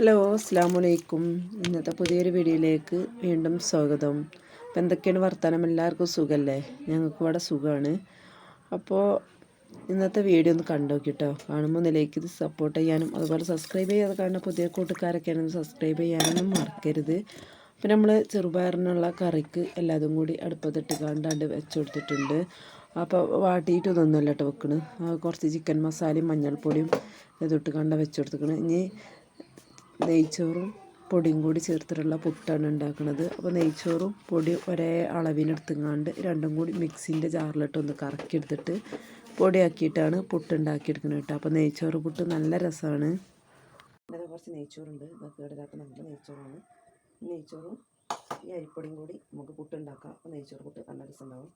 Hello അസ്സാം വലൈക്കും ഇന്നത്തെ പുതിയൊരു വീഡിയോയിലേക്ക് വീണ്ടും സ്വാഗതം. അപ്പോൾ എന്തൊക്കെയാണ് വർത്തമാനം എല്ലാവർക്കും സുഖമല്ലേ ഞങ്ങൾക്ക് ഇവിടെ സുഖമാണ് അപ്പോൾ ഇന്നത്തെ വീഡിയോ ഒന്ന് കണ്ടു നോക്കിട്ടോ. കാണുമ്പോൾ നിലയ്ക്ക് ഇത് സപ്പോർട്ട് ചെയ്യാനും അതുപോലെ സബ്സ്ക്രൈബ് ചെയ്യാതെ കാണുന്ന പുതിയ കൂട്ടുകാരൊക്കെയാണെങ്കിൽ സബ്സ്ക്രൈബ് ചെയ്യാനൊന്നും മറക്കരുത്. അപ്പോൾ നമ്മൾ ചെറുപയറിനുള്ള കറിക്ക് എല്ലാതും കൂടി അടുപ്പത്തിട്ട് കണ്ടാണ്ട് വെച്ച് കൊടുത്തിട്ടുണ്ട്. അപ്പോൾ വാട്ടിയിട്ടൊന്നുമല്ല കേട്ടോ വെക്കണ്. കുറച്ച് ചിക്കൻ മസാലയും മഞ്ഞൾപ്പൊടിയും ഇതിട്ട് കണ്ട വെച്ച് കൊടുത്തിക്കണ് ഇനി നെയ്ച്ചോറും പൊടിയും കൂടി ചേർത്തിട്ടുള്ള പുട്ടാണ് ഉണ്ടാക്കുന്നത് അപ്പോൾ നെയ്ച്ചോറും പൊടി ഒരേ അളവിനെടുത്തുങ്ങാണ്ട് രണ്ടും കൂടി മിക്സിന്റെ ജാറിലിട്ട് ഒന്ന് കറക്കി എടുത്തിട്ട് പൊടിയാക്കിയിട്ടാണ് പുട്ട് ഉണ്ടാക്കിയെടുക്കുന്നത് കേട്ടോ. അപ്പോൾ നെയ്ച്ചോറ് പുട്ട് നല്ല രസമാണ്. ഇവിടെ കുറച്ച് നെയ്ച്ചോറുണ്ട്. കേടില്ലാത്ത നല്ല നെയ്ച്ചോറാണ്. നെയ്ച്ചോറും ഈ അരിപ്പൊടിയും കൂടി നമുക്ക് പുട്ട് ഉണ്ടാക്കാം അപ്പോൾ നെയ്ച്ചോറ് പുട്ട് നല്ല രസം ഉണ്ടാവും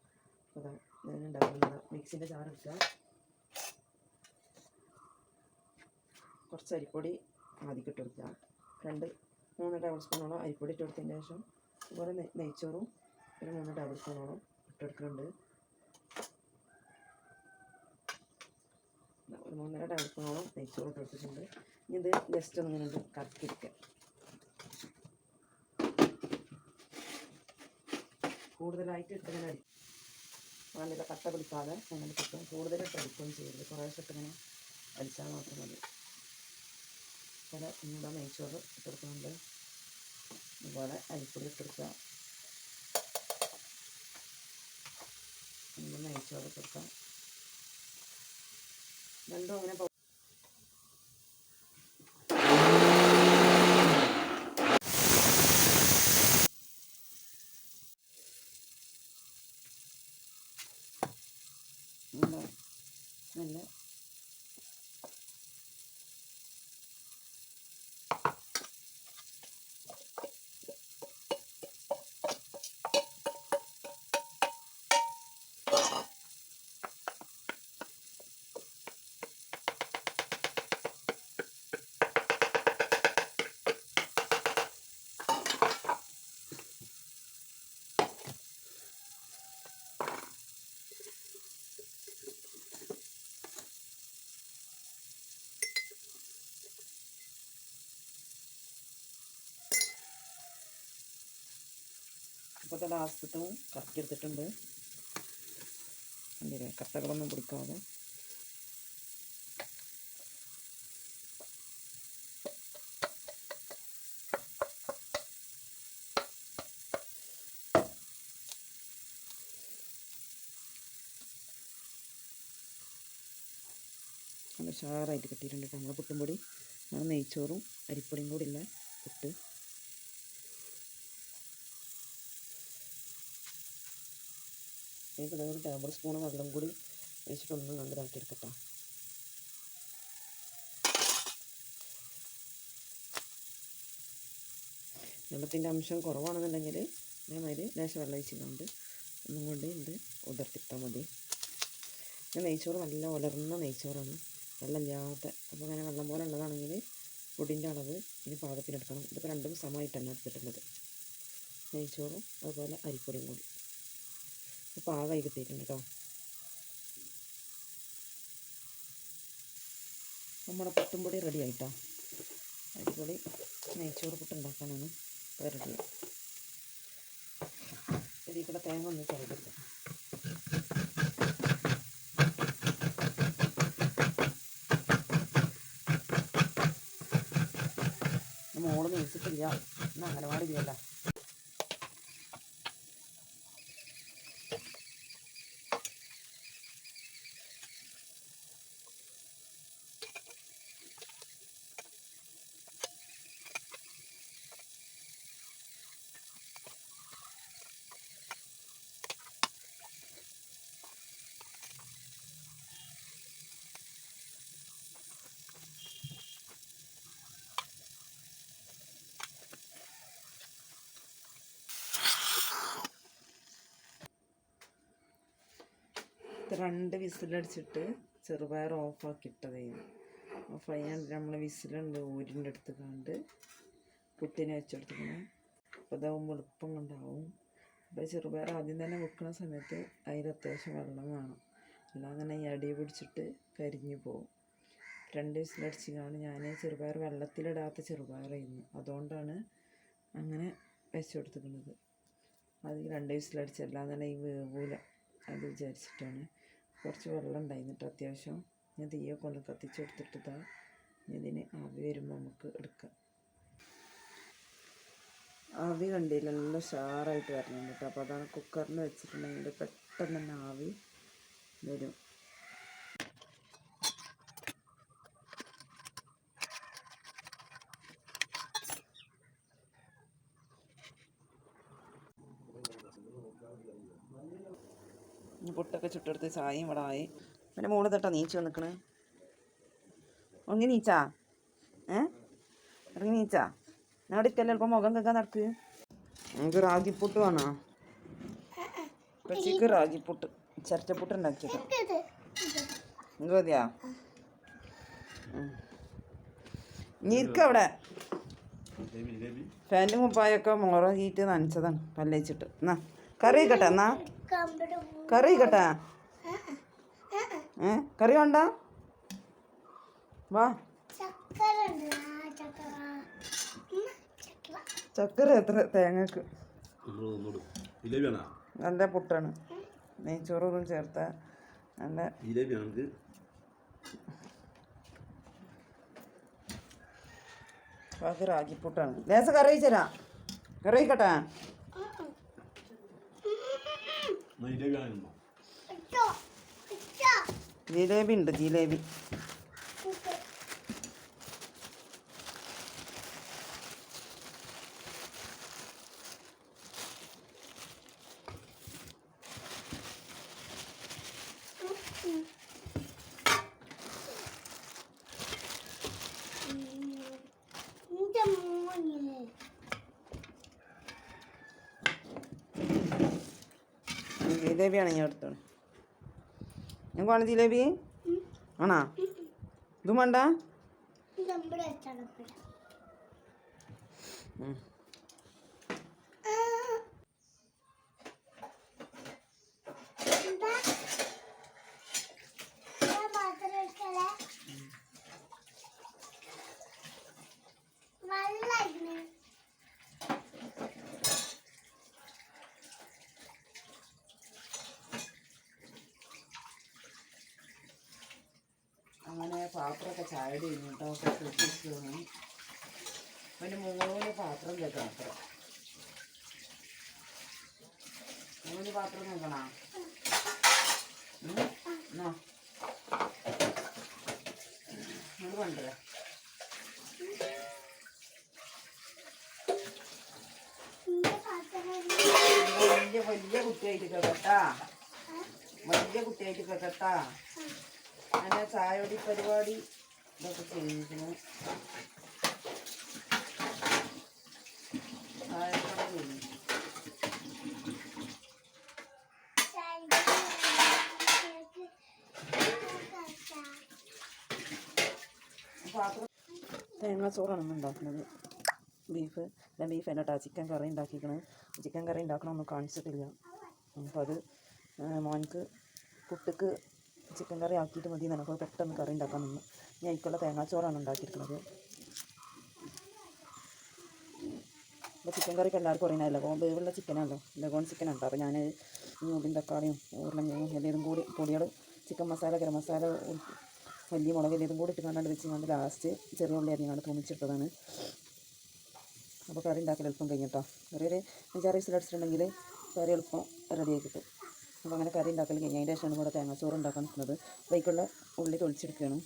അപ്പോൾ അതാ ഞാൻ ഉണ്ടാക്കുന്നത് മിക്സിന്റെ ജാറെടുക്കുക കുറച്ച് അരിപ്പൊടി ആദ്യം ഇട്ട് രണ്ട് മൂന്ന് ടേബിൾ സ്പൂണോളം അരിപ്പൊടി ഇട്ട് കൊടുത്തതിന് ശേഷം അതുപോലെ നെ- നെയ്ച്ചോറും ഒരു മൂന്ന് ടേബിൾ സ്പൂണോളം ഇട്ട് കൊടുക്കുന്നുണ്ട് ദാ ഒരു മൂന്നര ടേബിൾ സ്പൂണോളം നെയ്ച്ചോറ് ഇട്ട് കൊടുത്തിട്ടുണ്ട്. ഇനി ഇത് ജസ്റ്റ് ഒന്ന് ഇങ്ങനെ ഒന്ന് കറക്കിയിരിക്കുക കൂടുതലായിട്ട് ഇട്ടിങ്ങനെ അടി നല്ല കട്ട പിടിക്കാതെ അങ്ങനെ കിട്ടും കൂടുതലിട്ട് അടിക്കുകയും ചെയ്യരുത്. കുറേശ്ശെ ഇട്ടിങ്ങനെ അടിച്ചാൽ മാത്രം മതി. അതുപോലെ നമ്മുടെ നെയ്ച്ചോറ് ഇട്ടെടുക്കുന്നുണ്ട് അതുപോലെ അരിപ്പൊടി ഇട്ടെടുക്കുക നമ്മുടെ നെയ്ച്ചോറ് ഇട്ടെടുക്കാം രണ്ടും അങ്ങനെ നല്ല അപ്പോൾ ലാസ്റ്റത്തും കറക്കി എടുത്തിട്ടുണ്ട്. കണ്ടില്ലേ കട്ടകളൊന്നും പിടിക്കാതെ. നല്ല ഉഷാറായിട്ട് കിട്ടിയിട്ടുണ്ട് കേട്ടോ. നമ്മളെ പുട്ടും പൊടി നമ്മൾ നെയ്ച്ചോറും അരിപ്പൊടിയും കൂടി ഉള്ള പുട്ട്. ഇതിലേക്ക് ഒരു ടേബിൾ സ്പൂൺ വെള്ളം കൂടി ഒഴിച്ചിട്ടൊന്ന് നന്നാക്കി എടുക്കട്ടെ വെള്ളത്തിന്റെ അംശം കുറവാണെന്നുണ്ടെങ്കിൽ ഇതേമാതിരി ലേശം വെള്ളം ഒഴിച്ചിട്ടുണ്ട് ഒന്നും കൊണ്ട് ഇത് ഉതിർത്തിട്ടാൽ മതി. നെയ്ച്ചോറ് നല്ല ഉലർന്ന നെയ്ച്ചോറാണ്. വെള്ളമില്ലാത്ത അപ്പോൾ അങ്ങനെ വെള്ളം പോലെ ഉള്ളതാണെങ്കിൽ പൊടിന്റെ അളവ് ഇനി പാകത്തിനെടുക്കണം. ഇതിപ്പോൾ രണ്ടും സമമായിട്ടാണ് എടുത്തിട്ടുള്ളത്. നെയ്ച്ചോറും അതുപോലെ അരിപ്പൊടിയും കൂടി. പാകമായി കിട്ടിയിട്ടുണ്ട് കേട്ടോ. നമ്മുടെ പുട്ടുംപൊടി റെഡി ആയിട്ടോ. അടിപൊളി നെയ്ച്ചോറ് പുട്ട് ഉണ്ടാക്കാനാണ് ഇപ്പോൾ റെഡി ഇതിൽ കൂടെ തേങ്ങ ഒന്ന് ചതക്കില്ല മോൾ നീച്ചിട്ടില്ല ഇന്ന് അംഗനവാടിയില്ല രണ്ട് വിസിലടിച്ചിട്ട് ചെറുപയർ ഓഫാക്കി ഇട്ടതേന് ഓഫ് ചെയ്യാണ്ട് നമ്മൾ വിസിലുണ്ട് ഊരിന്റെ അടുത്ത് കണ്ട് പുട്ടിനെ വെച്ചെടുത്തിങ്ങനെ അപ്പോൾ അതാവുമ്പോൾ എളുപ്പം കൊണ്ടാവും. അപ്പോൾ ചെറുപയർ ആദ്യം തന്നെ വെക്കുന്ന സമയത്ത് അതിൽ അത്യാവശ്യം വെള്ളം വേണം. അല്ലാതെ തന്നെ ഈ അടി പിടിച്ചിട്ട് കരിഞ്ഞു പോകും രണ്ട് വിസിലടിച്ചിക്കാണ് ഞാൻ ചെറുപയർ വെള്ളത്തിലിടാത്ത ചെറുപയറായിരുന്നു. അതുകൊണ്ടാണ് അങ്ങനെ വെച്ച് കൊടുത്തിരിക്കുന്നത്. അത് രണ്ട് വിസിലടിച്ചല്ലാതെ ഈ വേവൂല. അത് വിചാരിച്ചിട്ടാണ്. കുറച്ച് വെള്ളം ഉണ്ടായിരുന്നിട്ട് അത്യാവശ്യം ഞാൻ തീയൊക്കെ ഒന്ന് കത്തിച്ച് കൊടുത്തിട്ടതാ ഇതിന് ആവി വരുമ്പോൾ നമുക്ക് എടുക്കാം. ആവി കണ്ടില്ല നല്ല ഷാറായിട്ട് വരണം കേട്ടോ. അപ്പോൾ അതാണ് കുക്കറിൽ വെച്ചിട്ടുണ്ടെങ്കിൽ പെട്ടെന്ന് തന്നെ ആവി വരും. പുട്ടൊക്കെ ചുട്ടെടുത്ത് ചായയും ഇവിടെ ആയി. പിന്നെ മോൾ തട്ടാ നീച്ചു വന്നിക്കണ്. ഒങ്ങി നീച്ചാ? ഏ? ഇറങ്ങി നീച്ചാ? ഞങ്ങളുടെ ഇക്കല്ലേ ഇപ്പം മുഖം കേൾക്കാൻ നടക്ക്. നമുക്ക് റാഗിപ്പുട്ട് വേണോ? കൊച്ചിക്ക് റാഗിപ്പുട്ട്. ചിരട്ടപ്പുട്ട് ഉണ്ടാക്കിയത് നിങ്ങൾക്ക് മതിയാ? ഇനി ഇരിക്ക അവിടെ. ഫാന്റെ മുപ്പായൊക്കെ ഹീറ്റ് നനച്ചതാണ്. പല്ലേച്ചിട്ട് എന്നാ കറി വെക്കട്ടെ എന്നാ? കറി കേട്ടാ ഏ കറി വേണ്ട? വാ. ചക്കര. എത്ര? തേങ്ങക്ക്. നല്ല പുട്ടാണ്. നെയ്ച്ചോറൊന്നും ചേർത്ത നല്ല ബാക്കി റാഗിപ്പുട്ടാണ് ലേസ കറി വെച്ചരാ കറി ജിലേബിയാണോ ജിലേബി ഉണ്ട് ജിലേബി. ജിലേബിയാണ് ഞാൻ എടുത്തോളൂ വേണം ജിലേബി ആണോ? ഇതും വേണ്ട ഉം. വെള്ളം അങ്ങനെ പാത്രമൊക്കെ ചായടി കേട്ടോ ഒക്കെ അവന്റെ മൂന്ന് പാത്രം കേട്ടോ പാത്രം മൂന്ന് പാത്രം നോക്കണോ? എന്നാ? വലിയ വലിയ കുട്ടിയായിട്ട് കേട്ടാ വലിയ കുട്ടിയായിട്ട് കേട്ടാ അങ്ങനെ ചായപൊടി പരിപാടി ഇതൊക്കെ ചെയ്തിരിക്കുന്നു. കഴിഞ്ഞു പാത്രം തേങ്ങാച്ചോറാണ് ഇന്ന് ഉണ്ടാക്കുന്നത്. ബീഫ് ഞാൻ ബീഫ് തന്നെ ചിക്കൻ കറി ഉണ്ടാക്കിക്കണ് ചിക്കൻ കറി ഉണ്ടാക്കണമെന്ന് കാണിച്ചിട്ടില്ല. അപ്പോൾ അത് മോൻക്ക് പുട്ടുക്ക് ചിക്കൻ കറി ആക്കിയിട്ട് മതി നമുക്ക് പെട്ടെന്ന് കറി ഉണ്ടാക്കാൻ നിന്ന്. ഞാൻ എനിക്കുള്ള തേങ്ങാച്ചോറാണ് ഉണ്ടാക്കിയിരിക്കുന്നത്. അപ്പോൾ ചിക്കൻ കറിക്ക് എല്ലാവർക്കും അറിയണമല്ലോ. അപ്പോൾ വേവുള്ള ചിക്കനാണല്ലോ. ലഗോൺ ഉണ്ടോ അപ്പോൾ ഞാൻ ഉള്ളിയും തക്കാളിയും ഉരുളങ്കിഴങ്ങും എല്ലാം കൂടി പൊടികൾ ചിക്കൻ മസാല ഗരം മസാല വലിയ മുളക് എല്ലാം കൂടി ഇട്ട് കണ്ടാണ്ട് വെച്ച് കണ്ട് ലാസ്റ്റ് ചെറിയ ഉള്ളി അരിഞ്ഞാണ്ട് തോന്നിച്ചിട്ടതാണ് അപ്പോൾ കറി ഉണ്ടാക്കൽ എളുപ്പം കഴിഞ്ഞിട്ടോ കറി ഒരു അഞ്ചാറ് വയസ്സിൽ അടിച്ചിട്ടുണ്ടെങ്കിൽ കറി എളുപ്പം റെഡിയായി കിട്ടും. അപ്പോൾ അങ്ങനെ കറി ഉണ്ടാക്കൽ കഴിഞ്ഞ് അതിന്റെ ശേഷമാണ് ഇവിടെ തേങ്ങാച്ചോറ് ഉണ്ടാക്കാൻ നിൽക്കുന്നത്. ബൈക്കുള്ള ഉള്ളി തൊളിച്ചെടുക്കുകയാണ്.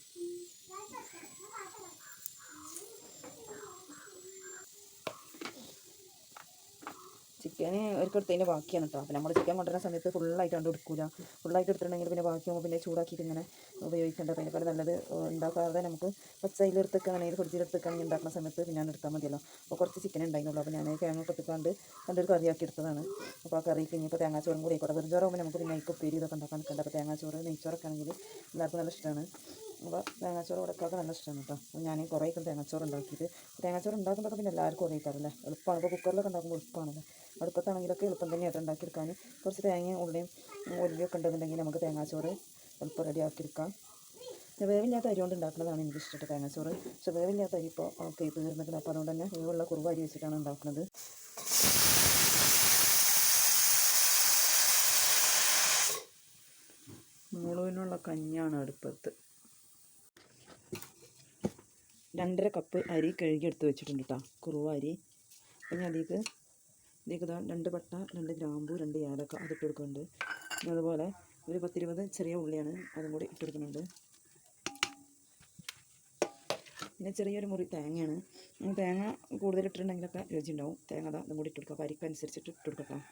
ചിക്കന് ഒരിക്കടുത്തതിന്റെ ബാക്കിയാണ് കേട്ടോ അപ്പോൾ നമ്മൾ ചിക്കൻ കൊണ്ടുവരുന്ന സമയത്ത് ഫുള്ളായിട്ട് കണ്ട് എടുക്കില്ല ഫുള്ളായിട്ട് എടുത്തിട്ടുണ്ടെങ്കിൽ പിന്നെ ബാക്കിയാകുമ്പോൾ പിന്നെ ചൂടാക്കിയിട്ട് ഇങ്ങനെ ഉപയോഗിക്കേണ്ട. അതിനേക്കാൾ നല്ലത് ഉണ്ടാക്കാതെ നമുക്ക് പച്ചയിൽ എടുത്തേക്കാണെങ്കിൽ ഫ്രിഡ്ജിൽ എടുത്തേക്കാണെങ്കിൽ ഉണ്ടാക്കുന്ന സമയത്ത് ഞാൻ എടുത്താൽ മതിയല്ലോ. അപ്പോൾ കുറച്ച് ചിക്കൻ ഉണ്ടായിരുന്നുള്ളൂ. അപ്പോൾ ഞാൻ തേങ്ങ കൊത്തിക്കാണ്ട് നല്ലൊരു കറിയാക്കി എടുത്തതാണ്. അപ്പോൾ ആ കറി കഴിഞ്ഞപ്പോൾ തേങ്ങാച്ചോറും കൂടി ആയിക്കോട്ടെ. വെറുതെ ആകുമ്പോൾ നമുക്ക് പിന്നെ ഇപ്പോൾ ഉപ്പേരി ഇതൊക്കെ ഉണ്ടാക്കാൻ നിൽക്കേണ്ട. അപ്പോൾ തേങ്ങാച്ചോറ് നെയ്ച്ചോറൊക്കെ ആണെങ്കിൽ എല്ലാവർക്കും നല്ല ഇഷ്ടമാണ് അപ്പോൾ തേങ്ങാച്ചോറ് കൊടുക്കാതെ നല്ല ഇഷ്ടമാണ് കേട്ടോ അപ്പോൾ ഞാൻ കുറേ ഒക്കെ തേങ്ങാച്ചോറ് ഉണ്ടാക്കിയിട്ട് തേങ്ങാച്ചോറ് ഉണ്ടാക്കുന്നതൊക്കെ പിന്നെ എല്ലാവർക്കും അറിയിക്കാറില്ലേ എളുപ്പമാണ് ഇപ്പോൾ കുക്കറിലൊക്കെ ഉണ്ടാക്കുമ്പോൾ എളുപ്പമാണല്ലോ അടുപ്പത്താണെങ്കിലൊക്കെ എളുപ്പം തന്നെയായിട്ട് ഉണ്ടാക്കിയെടുക്കാൻ കുറച്ച് തേങ്ങയും ഉള്ളിയും ഒലിയൊക്കെ ഉണ്ടെന്നുണ്ടെങ്കിൽ നമുക്ക് തേങ്ങാച്ചോറ് എളുപ്പം റെഡിയാക്കിയെടുക്കാം. വേവില്ലാത്ത അരി കൊണ്ട് ഉണ്ടാക്കുന്നതാണ് എനിക്ക് ഇഷ്ടപ്പെട്ട തേങ്ങാച്ചോറ്. പക്ഷേ വേവില്ലാത്ത അരി ഇപ്പോൾ ഓക്കെ തീർന്നിട്ടില്ല അപ്പോൾ അതുകൊണ്ട് തന്നെ വേവുള്ള കുറുവ അരി വെച്ചിട്ടാണ് ഉണ്ടാക്കുന്നത്. മുളുവിനുള്ള കഞ്ഞാണ് അടുപ്പത്ത്. രണ്ടര കപ്പ് അരി കഴുകി എടുത്ത് വെച്ചിട്ടുണ്ട് കേട്ടോ കുറുവ അരി. അപ്പം ഞാൻ അതിലേക്ക് ഇതിലേക്ക് ഇതാ രണ്ട് പട്ട രണ്ട് ഗ്രാമ്പു രണ്ട് ഏലക്ക അതിട്ട് കൊടുക്കുന്നുണ്ട്. പിന്നെ അതുപോലെ ഒരു പത്തിരുപത് ചെറിയ ഉള്ളിയാണ് അതും കൂടി ഇട്ട് കൊടുക്കുന്നുണ്ട്. പിന്നെ ചെറിയൊരു മുറി തേങ്ങയാണ്. തേങ്ങ കൂടുതൽ ഇട്ടിട്ടുണ്ടെങ്കിലൊക്കെ രുചി ഉണ്ടാവും തേങ്ങ അതാ കൂടി ഇട്ട് കൊടുക്കുക അപ്പോൾ അരിക്കനുസരിച്ചിട്ട് ഇട്ട് കൊടുക്കാം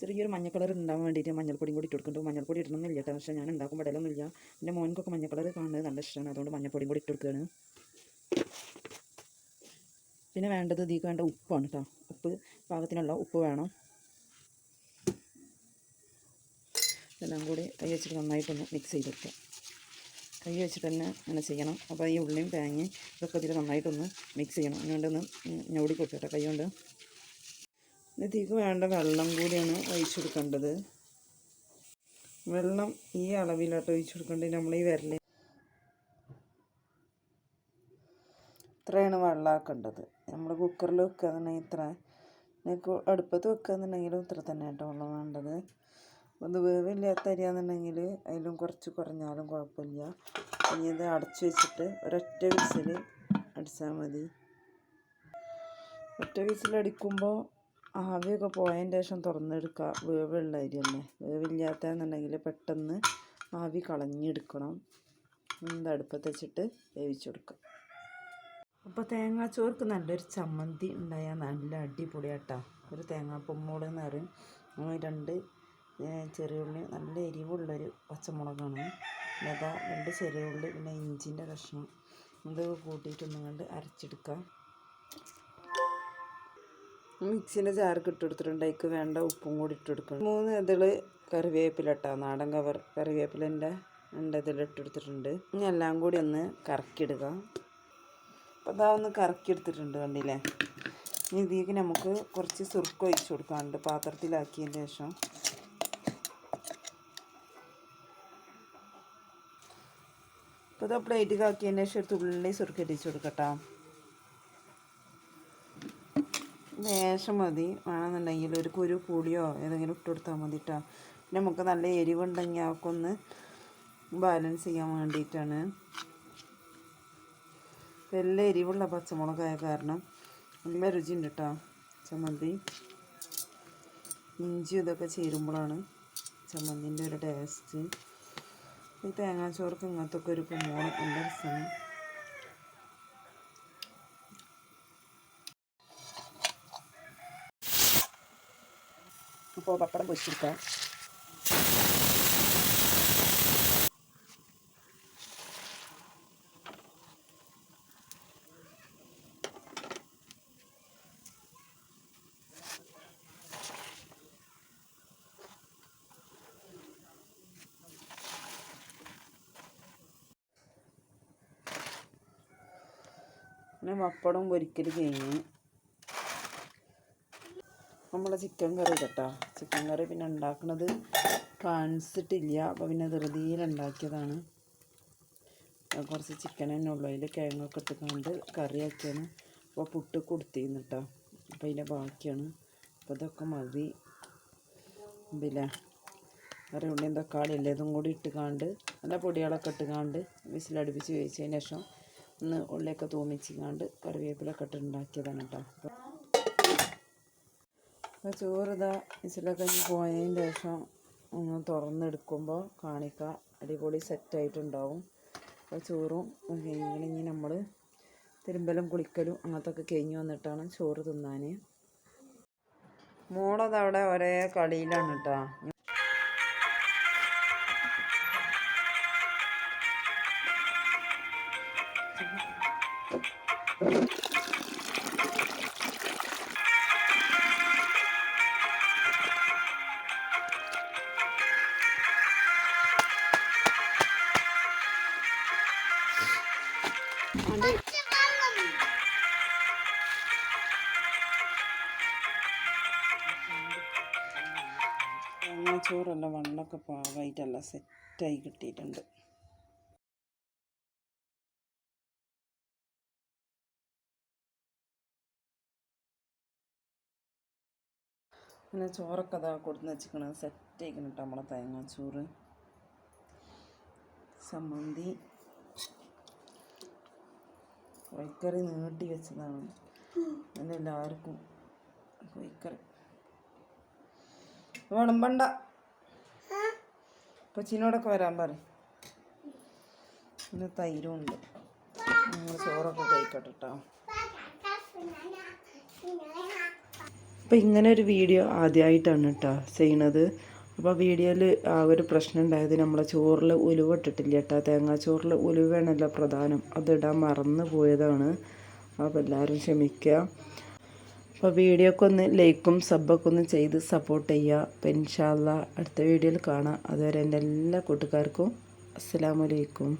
ചെറിയൊരു മഞ്ഞ കളർ ഉണ്ടാകാൻ വേണ്ടിയിട്ട് മഞ്ഞൾപ്പൊടിയും കൂടി ഇട്ട് കൊടുക്കുന്നുണ്ട് മഞ്ഞൾപ്പൊടി ഇടണമെന്നില്ല കേട്ടോ. പക്ഷേ ഞാൻ ഉണ്ടാക്കുമ്പോൾ ഇടലൊന്നുമില്ല. എന്റെ മോനക്കൊക്കെ മഞ്ഞ കളർ കാണുന്നത് നല്ല ഇഷ്ടമാണ്. അതുകൊണ്ട് മഞ്ഞൾപ്പൊടിയും കൂടി ഇട്ട് കൊടുക്കുകയാണ് പിന്നെ വേണ്ടത് ഇതിക്ക് വേണ്ട ഉപ്പാണ് കേട്ടോ. ഉപ്പ് പാകത്തിനുള്ള ഉപ്പ് വേണം. ഇതെല്ലാം കൂടി കൈ വെച്ചിട്ട് നന്നായിട്ടൊന്ന് മിക്സ് ചെയ്തെടുക്കുക കൈ വെച്ചിട്ട് തന്നെ അങ്ങനെ ചെയ്യണം. അപ്പോൾ ഈ ഉള്ളിയും തേങ്ങയും ഇതൊക്കെ ഇതിൽ നന്നായിട്ടൊന്ന് മിക്സ് ചെയ്യണം. അതുകൊണ്ടൊന്ന് ഞൊടി കൊടുക്കട്ടെ കൈ കൊണ്ട്. ഇതിലേക്ക് വേണ്ട വെള്ളം കൂടിയാണ് ഒഴിച്ചു കൊടുക്കേണ്ടത് വെള്ളം ഈ അളവിലോട്ട് ഒഴിച്ചു കൊടുക്കേണ്ടത് നമ്മൾ ഈ വിരൽ ഇത്രയാണ് വെള്ളമാക്കേണ്ടത് നമ്മൾ കുക്കറിൽ വെക്കുകയെന്നുണ്ടെങ്കിൽ ഇത്ര. നിങ്ങൾക്ക് അടുപ്പത്ത് വെക്കുകയെന്നുണ്ടെങ്കിലും ഇത്ര തന്നെ കേട്ടോ വെള്ളം വേണ്ടത്. ഒന്ന് വേവില്ലാത്ത അരിയാണെന്നുണ്ടെങ്കിൽ അതിലും കുറച്ച് കുറഞ്ഞാലും കുഴപ്പമില്ല. ഇനി ഇത് അടച്ചു വെച്ചിട്ട് ഒരൊറ്റ വിസിൽ അടിച്ചാൽ മതി. ഒറ്റ വിസിലടിക്കുമ്പോൾ ആവിയൊക്കെ പോയതിന്റെ ശേഷം തുറന്നെടുക്കുക വേവുള്ള അരിയല്ലേ വേവില്ലാത്തതെന്നുണ്ടെങ്കിൽ പെട്ടെന്ന് ആവി കളഞ്ഞെടുക്കണം. എന്താ അടുപ്പത്ത് വെച്ചിട്ട് വേവിച്ചെടുക്കുക അപ്പോൾ തേങ്ങാച്ചോർക്ക് നല്ലൊരു ചമ്മന്തി ഉണ്ടായാൽ നല്ല അടിപൊളിയാട്ടോ. ഒരു തേങ്ങാപ്പൊമ്മോട് എന്ന് പറയും. രണ്ട് ചെറിയുള്ളി നല്ല എരിവുള്ളൊരു പച്ചമുളകാണ്. ലത രണ്ട് ചെറിയുള്ളി പിന്നെ ഇഞ്ചിന്റെ കഷ്ണം. ഇത് കൂട്ടിയിട്ടൊന്നും കണ്ട് അരച്ചെടുക്കാം. മിക്സിന്റെ ജാർക്ക് ഇട്ട് കൊടുത്തിട്ടുണ്ട്. അതിക്ക് വേണ്ട ഉപ്പും കൂടി ഇട്ട് കൊടുക്കണം. മൂന്ന് ഇതിൽ കറിവേപ്പില നാടൻ കവർ കറിവേപ്പിലന്റെ രണ്ട് ഇതിൽ ഇട്ട് കൊടുത്തിട്ടുണ്ട്. ഇനി എല്ലാം കൂടി ഒന്ന് കറക്കിയിടുക. അപ്പോൾ അതാ ഒന്ന് കറക്കി എടുത്തിട്ടുണ്ട് കണ്ടില്ലേ? ഇനി ഇതിലേക്ക് നമുക്ക് കുറച്ച് സുർക്ക ഒഴിച്ചു കൊടുക്കാനുണ്ട് പാത്രത്തിലാക്കിയതിന് ശേഷം. അപ്പോൾ ഇതാ പ്ലേറ്റിൽ ആക്കിയതിന് ശേഷം തുള്ളി സുർക്ക ഇടിച്ചു കൊടുക്കട്ടോ. ലേശം മതി വേണമെന്നുണ്ടെങ്കിൽ ഒരു കുരു പുളിയോ ഏതെങ്കിലും ഇട്ട് കൊടുത്താൽ മതി കേട്ടോ നമുക്ക് നല്ല എരിവുണ്ടെങ്കിൽ അതൊക്കെ ബാലൻസ് ചെയ്യാൻ വേണ്ടിയിട്ടാണ്. നല്ല എരിവുള്ള പച്ചമുളകായ കാരണം നല്ല രുചിയുണ്ട് കേട്ടോ ചമ്മന്തി ഇഞ്ചി ഇതൊക്കെ ചേരുമ്പോഴാണ് ചമ്മന്തിന്റെ ഒരു ടേസ്റ്റ് ഈ തേങ്ങാച്ചോർക്ക് ഇങ്ങനത്തെ ഒക്കെ ഒരു കുമ്പോളം നല്ല രസമാണ്. അപ്പോൾ പപ്പടം പൊരിച്ചെടുക്കാം പിന്നെ പപ്പടം പൊരിക്കൽ കഴിഞ്ഞ് നമ്മളെ ചിക്കൻ കറി കേട്ടോ. ചിക്കൻ കറി പിന്നെ ഉണ്ടാക്കുന്നത് കാണിച്ചിട്ടില്ല. അപ്പോൾ പിന്നെ ധൃതിയിൽ ഉണ്ടാക്കിയതാണ്. കുറച്ച് ചിക്കൻ തന്നെ ഉള്ളു. അതിൽ കിഴങ്ങൊക്കെ കറി ആക്കിയാണ് അപ്പോൾ പുട്ട് കൊടുത്തിരുന്നു കേട്ടോ. അപ്പോൾ അതിന്റെ ബാക്കിയാണ്. അപ്പോൾ ഇതൊക്കെ മതി. പിന്നെ കറി ഉള്ളിയും തക്കാളി എല്ലാം ഇതും കൂടി ഇട്ടുകാണ്ട് നല്ല പൊടികളൊക്കെ ഇട്ടുകാണ്ട് വിസിലടുപ്പിച്ച് വേവിച്ചതിന് ശേഷം ഒന്ന് ഉള്ളിയൊക്കെ തൂമിച്ചിക്കാണ്ട് കറിവേപ്പിലൊക്കെ ഇട്ട് ഉണ്ടാക്കിയതാണ് കേട്ടോ. അപ്പോൾ ചോറിതാ ഇച്ചിലൊക്കെ പോയതിന് ശേഷം ഒന്ന് തുറന്നെടുക്കുമ്പോൾ കാണിക്കുക അടിപൊളി സെറ്റായിട്ടുണ്ടാവും അപ്പോൾ ചോറും ഇനി നമ്മൾ തിരുമ്പലും കുളിക്കലും അങ്ങനത്തെ ഒക്കെ കഴിഞ്ഞ് വന്നിട്ടാണ് ചോറ് തിന്നാൻ മോളതവിടെ ഒരേ കളിയിലാണ് കേട്ടോ തേങ്ങ പാകമായിട്ടല്ല സെറ്റായി കിട്ടിയിട്ടുണ്ട്. പിന്നെ ചോറൊക്കെ അതാ കൊടുത്ത് വെച്ചിരിക്കണ. സെറ്റ് ആയിക്കണം കേട്ടോ നമ്മളെ തേങ്ങാച്ചോറ്. സമ്മന്തി കോഴിക്കറി നീട്ടി വെച്ചതാണ്. അങ്ങനെ എല്ലാവർക്കും കോഴിക്കറി. വിളമ്പണ്ട കൊച്ചിനോടൊക്കെ വരാൻ പറ ഇന്ന് തൈരും ഉണ്ട് നമ്മൾ ചോറൊക്കെ കഴിക്കട്ടെ കേട്ടോ അപ്പോൾ ഇങ്ങനെ ഒരു വീഡിയോ ആദ്യമായിട്ടാണ് കേട്ടോ ചെയ്യണത്. അപ്പോൾ വീഡിയോയിൽ ആ ഒരു പ്രശ്നം ഉണ്ടായത് നമ്മളെ ചോറിൽ ഉലുവ ഇട്ടിട്ടില്ല കേട്ടോ തേങ്ങാച്ചോറിൽ ഉലുവയാണല്ലോ പ്രധാനം. അതിടാൻ മറന്നു പോയതാണ്. അപ്പോൾ എല്ലാവരും ക്ഷമിക്കുക അപ്പോൾ വീഡിയോക്ക് ഒന്ന് ലൈക്കും സബ്ബൊക്കെ ഒന്ന് ചെയ്ത് സപ്പോർട്ട് ചെയ്യുക. അപ്പോൾ ഇൻഷാല്ല അടുത്ത വീഡിയോയിൽ കാണാം. അതുവരെ എന്റെ എല്ലാ കൂട്ടുകാർക്കും അസ്സലാമലൈക്കും